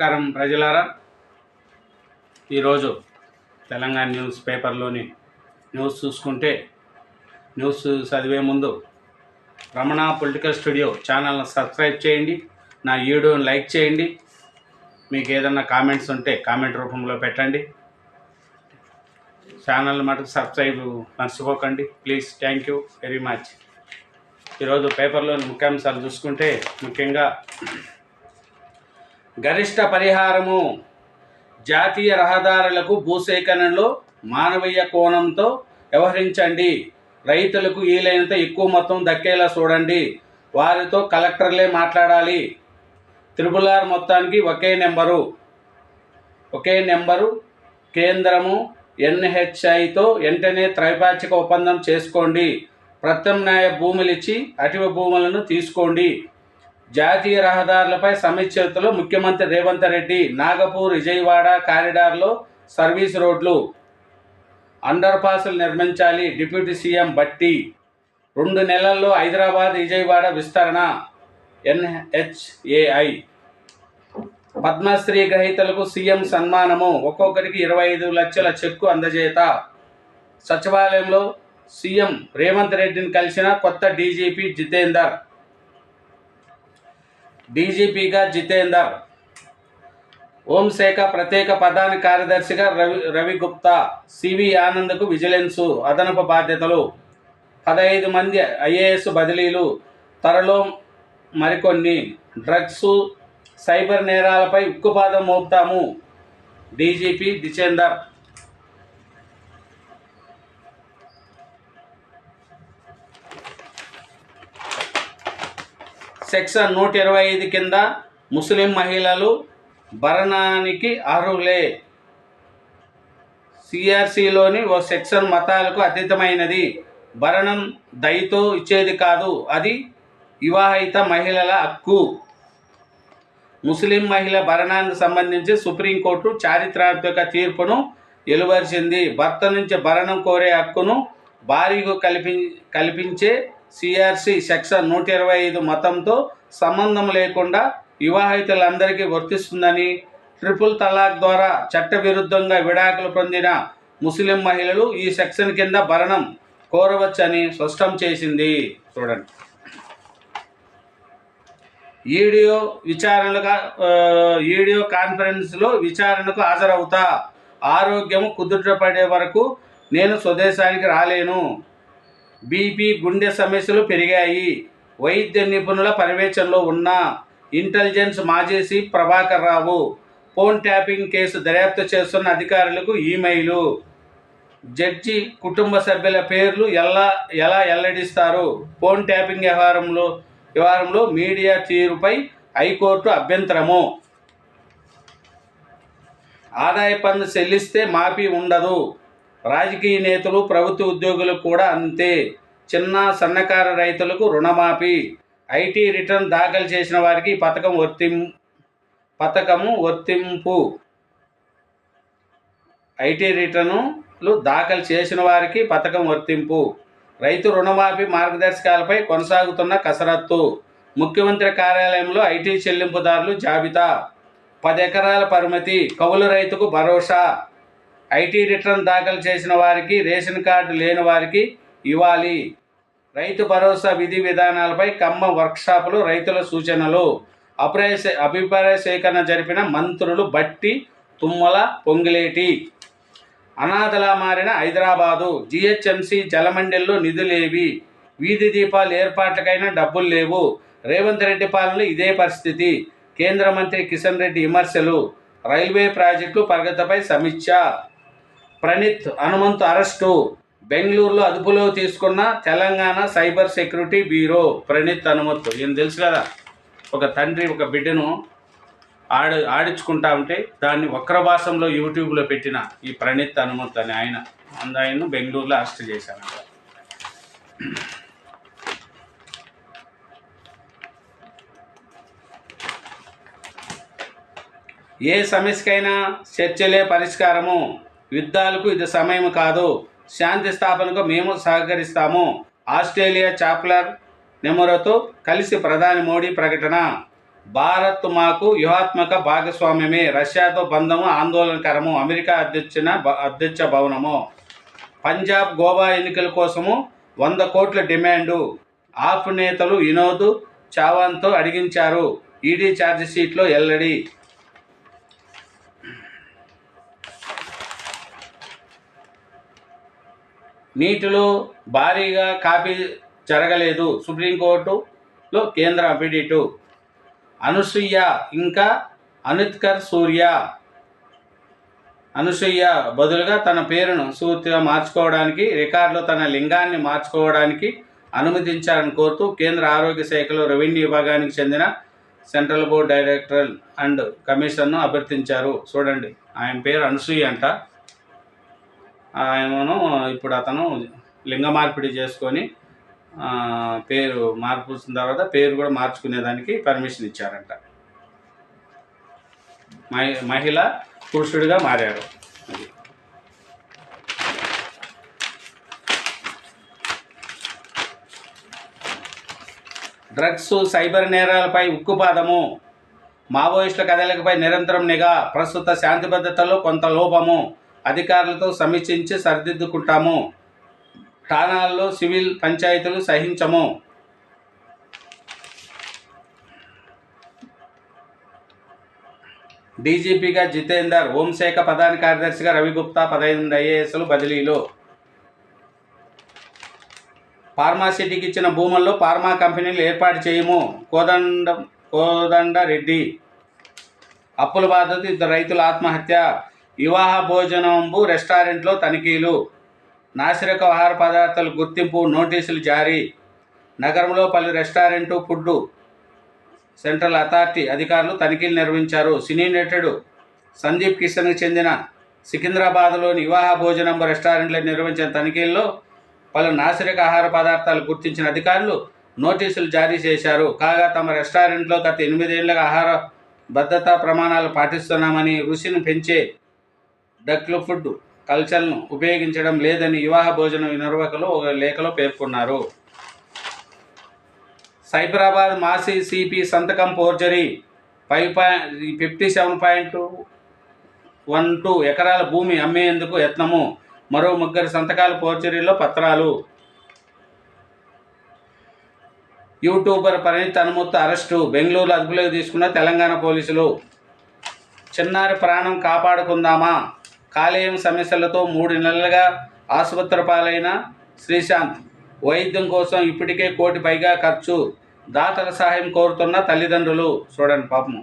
నమస్కారం ప్రజలారా. ఈరోజు తెలంగాణ న్యూస్ పేపర్లోని న్యూస్ చూసుకుంటే న్యూస్ చదివే ముందు రమణ పొలిటికల్ స్టూడియో ఛానల్ని సబ్స్క్రైబ్ చేయండి నా వీడియోని లైక్ చేయండి మీకు ఏదన్నా కామెంట్స్ ఉంటే కామెంట్ రూపంలో పెట్టండి. ఛానల్ మటుకు సబ్స్క్రైబ్ మర్చిపోకండి please thank you very much. ఈరోజు పేపర్లోని ముఖ్యాంశాలు చూసుకుంటే ముఖ్యంగా గరిష్ట పరిహారము. జాతీయ రహదారులకు భూసేకరణలో మానవీయ కోణంతో వ్యవహరించండి. రైతులకు వీలైనంత ఎక్కువ మొత్తం దక్కేలా చూడండి. వారితో కలెక్టర్లే మాట్లాడాలి. త్రిపుల్ ఆర్ మొత్తానికి ఒకే నెంబరు. ఒకే నెంబరు కేంద్రము ఎన్హెచ్ఐతో వెంటనే త్రైపాక్షిక ఒప్పందం చేసుకోండి. ప్రత్యామ్నాయ భూములు ఇచ్చి అటవీ భూములను తీసుకోండి. జాతీయ రహదారులపై సమీక్షలో ముఖ్యమంత్రి రేవంత్ రెడ్డి నాగపూర్ విజయవాడ కారిడార్లో సర్వీస్ రోడ్లు అండర్ పాసులు నిర్మించాలి డిప్యూటీ సీఎం బట్టి. రెండు నెలల్లో హైదరాబాద్ విజయవాడ విస్తరణ. ఎన్హెచ్ఏఐ. పద్మశ్రీ గ్రహీతలకు సీఎం సన్మానము. ఒక్కొక్కరికి ఇరవై ఐదు లక్షల చెక్కు అందజేత. సచివాలయంలో సీఎం రేవంత్ రెడ్డిని కలిసిన కొత్త డీజీపీ జితేందర్. డీజీపీగా జితేందర్. హోంశాఖ ప్రత్యేక ప్రధాన కార్యదర్శిగా రవి రవి గుప్తా సివి ఆనంద్కు విజిలెన్సు అదనపు బాధ్యతలు. పదహైదు మంది ఐఏఎస్ బదిలీలు త్వరలో మరికొన్ని. డ్రగ్స్ సైబర్ నేరాలపై ఉక్కుపాదం మోపుతాము. డీజీపీ జితేందర్. సెక్షన్ నూట ఇరవై ఐదు కింద ముస్లిం మహిళలు భరణానికి అర్హులే. సిఆర్సిలోని ఓ సెక్షన్ మతాలకు అతీతమైనది. భరణం దయతో ఇచ్చేది కాదు అది వివాహిత మహిళల హక్కు. ముస్లిం మహిళ భరణానికి సంబంధించి సుప్రీంకోర్టు చారిత్రాత్మక తీర్పును వెలువరిచింది. భర్త నుంచి భరణం కోరే హక్కును భార్యకు కల్పి కల్పించే సిఆర్సి సెక్షన్ నూట ఇరవై ఐదు మతంతో సంబంధం లేకుండా వివాహితులందరికీ వర్తిస్తుందని ట్రిపుల్ తలాక్ ద్వారా చట్టవిరుద్ధంగా విడాకులు పొందిన ముస్లిం మహిళలు ఈ సెక్షన్ కింద భరణం కోరవచ్చని స్పష్టం చేసింది. చూడండి. ఈడియో విచారణగా వీడియో ఈడియో కాన్ఫరెన్స్లో విచారణకు హాజరవుతా. ఆరోగ్యం కుదుటపడే వరకు నేను స్వదేశానికి రాలేను. బీపీ గుండె సమస్యలు పెరిగాయి. వైద్య నిపుణుల పర్యవేక్షణలో ఉన్న ఇంటెలిజెన్స్ మాజీ chief Prabhakar Rao phone tapping case దర్యాప్తు చేస్తున్న అధికారులకు ఈమెయిలు. జడ్జి కుటుంబ సభ్యుల పేర్లు ఎలా ఎలా వెల్లడిస్తారు? ఫోన్ ట్యాపింగ్ వ్యవహారంలో వ్యవహారంలో మీడియా తీరుపై హైకోర్టు అభ్యంతరము. ఆదాయ పన్ను చెల్లిస్తే మాఫీ ఉండదు. రాజకీయ నేతలు ప్రభుత్వ ఉద్యోగులకు కూడా అంతే. చిన్న సన్నకారు రైతులకు రుణమాఫీ. ఐటీ రిటర్న్ దాఖలు చేసిన వారికి పథకం వర్తిం పథకము వర్తింపు. ఐటీ రిటర్నులు దాఖలు చేసిన వారికి పథకం వర్తింపు. రైతు రుణమాఫీ మార్గదర్శకాలపై కొనసాగుతున్న కసరత్తు. ముఖ్యమంత్రి కార్యాలయంలో ఐటీ చెల్లింపుదారులు జాబితా. పది ఎకరాల పరిమితి. కౌలు రైతుకు భరోసా. ఐటీ రిటర్న్ దాఖలు చేసిన వారికి రేషన్ కార్డు లేని వారికి ఇవ్వాలి. రైతు భరోసా విధి విధానాలపై కమ్మ వర్క్షాపులు రైతుల సూచనలు. అభిప్రాయ అభిప్రాయ సేకరణ జరిపిన మంత్రులు బట్టి తుమ్మల పొంగిలేటి. అనాథలా మారిన హైదరాబాదు జిహెచ్ఎంసీ జలమండలిలో నిధులేవి వీధి దీపాలు ఏర్పాట్లకైనా డబ్బులు లేవు. రేవంత్ రెడ్డి పాలన ఇదే పరిస్థితి. కేంద్ర మంత్రి కిషన్ రెడ్డి విమర్శలు. రైల్వే ప్రాజెక్టు ప్రగతిపై సమీక్ష. ప్రణీత్ హనుమంతు అరెస్టు. బెంగళూరులో అదుపులో తీసుకున్న Telangana cyber security bureau Praneeth Hanumanthu. ఈయన తెలుసు కదా ఒక తండ్రి ఒక బిడ్డను ఆడ ఆడించుకుంటా ఉంటే దాన్ని వక్రభాసంలో యూట్యూబ్లో పెట్టిన ఈ ప్రణీత్ హనుమంత్ అని ఆయన అంద ఆయన్ను బెంగళూరులో అరెస్ట్ చేశాను ఏ సమస్యకైనా చర్చలే పరిష్కారము. యుద్ధాలకు ఇది సమయం కాదు. శాంతి స్థాపనకు మేము సహకరిస్తాము. ఆస్ట్రేలియా చాప్లర్ నెమరోతో కలిసి ప్రధాని మోడీ ప్రకటన. భారత్ మాకు వ్యూహాత్మక భాగస్వామ్యమే. రష్యాతో బంధము ఆందోళనకరము. అమెరికా అధ్యక్షన అధ్యక్ష భవనము. పంజాబ్ గోవా ఎన్నికల కోసము వంద కోట్ల డిమాండు. ఆఫ్ నేతలు వినోద్ చావాన్తో అడిగించారు. ఈడీ ఛార్జ్ షీట్లో ఎల్లడి నీటిలో భారీగా కాపీ జరగలేదు సుప్రీంకోర్టులో కేంద్ర అఫిడేటు అనసూయ ఇంకా అనిత్కర్ సూర్య. అనసూయ బదులుగా తన పేరును సూర్తిగా మార్చుకోవడానికి రికార్డులో తన లింగాన్ని మార్చుకోవడానికి అనుమతించాలని కోరుతూ కేంద్ర ఆరోగ్య శాఖలో రెవెన్యూ విభాగానికి చెందిన సెంట్రల్ బోర్డ్ డైరెక్టర్ అండ్ కమిషన్ను అభ్యర్థించారు. చూడండి ఆయన పేరు అనసూయ అంట. ఆయన ఇప్పుడు అతను లింగ మార్పిడి చేసుకొని పేరు మార్పు వచ్చిన తర్వాత పేరు కూడా మార్చుకునేదానికి పర్మిషన్ ఇచ్చారంట. మహి- మహిళ పురుషుడిగా మారారు డ్రగ్స్ సైబర్ నేరాలపై ఉక్కుపాదము. మావోయిస్టుల కదలికపై నిరంతరం నిఘా. ప్రస్తుత శాంతి భద్రతలో కొంత లోపము. అధికారులతో సమీక్షించి సరిదిద్దుకుంటాము. ఠాణాల్లో సివిల్ పంచాయతీలు సహించము. డీజీపీగా జితేందర్ హోంశాఖ ప్రధాన కార్యదర్శిగా రవిగుప్తా పదహైదు ఐఏఎస్లు బదిలీలు. ఫార్మాసిటీకి ఇచ్చిన భూముల్లో ఫార్మా కంపెనీలు ఏర్పాటు చేయము. కోదండ కోదండ రెడ్డి అప్పుల బాధతో ఇద్దరు రైతుల ఆత్మహత్య. వివాహ భోజనంబు రెస్టారెంట్లో తనిఖీలు. నాసిరక ఆహార పదార్థాలు గుర్తింపు నోటీసులు జారీ. నగరంలో పలు రెస్టారెంటు ఫుడ్ సెంట్రల్ అథారిటీ అధికారులు తనిఖీలు నిర్వహించారు. సినీ నటుడు సందీప్ కిషన్కి చెందిన సికింద్రాబాద్లోని వివాహ భోజనం రెస్టారెంట్లో నిర్వహించిన తనిఖీల్లో పలు నాసిరక ఆహార పదార్థాలు గుర్తించిన అధికారులు నోటీసులు జారీ చేశారు. కాగా తమ రెస్టారెంట్లో గత ఎనిమిదేళ్ళుగా ఆహార భద్రతా ప్రమాణాలు పాటిస్తున్నామని రుచిని పెంచే డక్లు ఫుడ్ కల్చర్ను ఉపయోగించడం లేదని వివాహ భోజన నిర్వాహకులు ఒక లేఖలో పేర్కొన్నారు. సైబరాబాద్ మాసీ సిపి సంతకం forgery five point fifty seven point one two ఎకరాల భూమి అమ్మేందుకు యత్నము. మరో ముగ్గురు సంతకాల ఫోర్జరీలో పత్రాలు. YouTuber Praneeth Hanumanth arrest. Bengaluru అదుపులోకి తీసుకున్న తెలంగాణ పోలీసులు. చిన్నారి ప్రాణం కాపాడుకుందామా? కాలేయం సమస్యలతో మూడు నెలలుగా ఆసుపత్రి పాలైన శ్రీశాంత్ వైద్యం కోసం ఇప్పటికే కోటి పైగా ఖర్చు దాతల సహాయం కోరుతున్న తల్లిదండ్రులు. చూడండి పాపము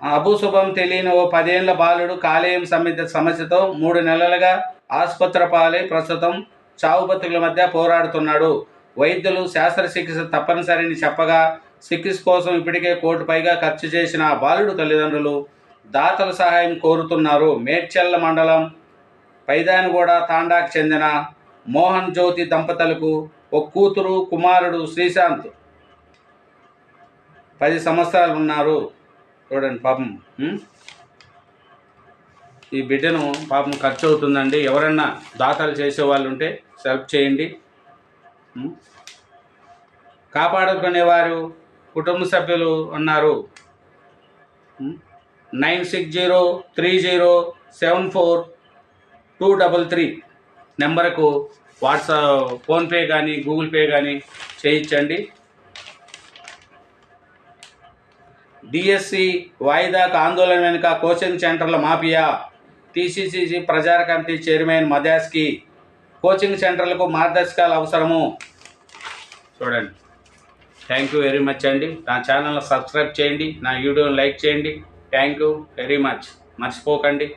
అభుశుభం తెలియని ఓ పదేళ్ళ బాలుడు కాలేయం సమితి సమస్యతో మూడు నెలలుగా ఆసుపత్రి పాలై ప్రస్తుతం చావు బతుకుల మధ్య పోరాడుతున్నాడు. వైద్యులు శస్త్రచికిత్స తప్పనిసరిని చెప్పగా చికిత్స కోసం ఇప్పటికే కోటి పైగా ఖర్చు చేసిన బాలుడు తల్లిదండ్రులు దాతల సహాయం కోరుతున్నారు మేడ్చల్ల మండలం పైదానిగూడ తాండాకు చెందిన మోహన్ జ్యోతి దంపతులకు ఒక కూతురు కుమారుడు శ్రీశాంత్. పది సంవత్సరాలు ఉన్నారు. చూడండి పాపం ఈ బిడ్డను పాపం ఖర్చు అవుతుందండి ఎవరన్నా దాతలు చేసే వాళ్ళు ఉంటే సెల్ఫ్ చేయండి కాపాడుకునేవారు కుటుంబ సభ్యులు ఉన్నారు. Nine six zero three zero seven four two double three నెంబర్కు వాట్సాప్ ఫోన్పే కానీ గూగుల్ పే కానీ చేయించండి. డిఎస్సి వాయిదాకు ఆందోళన వెనుక కోచింగ్ సెంటర్ల మాఫియా టీసీసీసీ ప్రచార కమిటీ చైర్మన్ మదాస్కి కోచింగ్ సెంటర్లకు మార్గదర్శకాలు అవసరము. చూడండి. థ్యాంక్ యూ వెరీ మచ్ అండి. నా ఛానల్ సబ్స్క్రైబ్ చేయండి. నా వీడియోని లైక్ చేయండి. థ్యాంక్ యూ వెరీ మచ్ మర్చిపోకండి.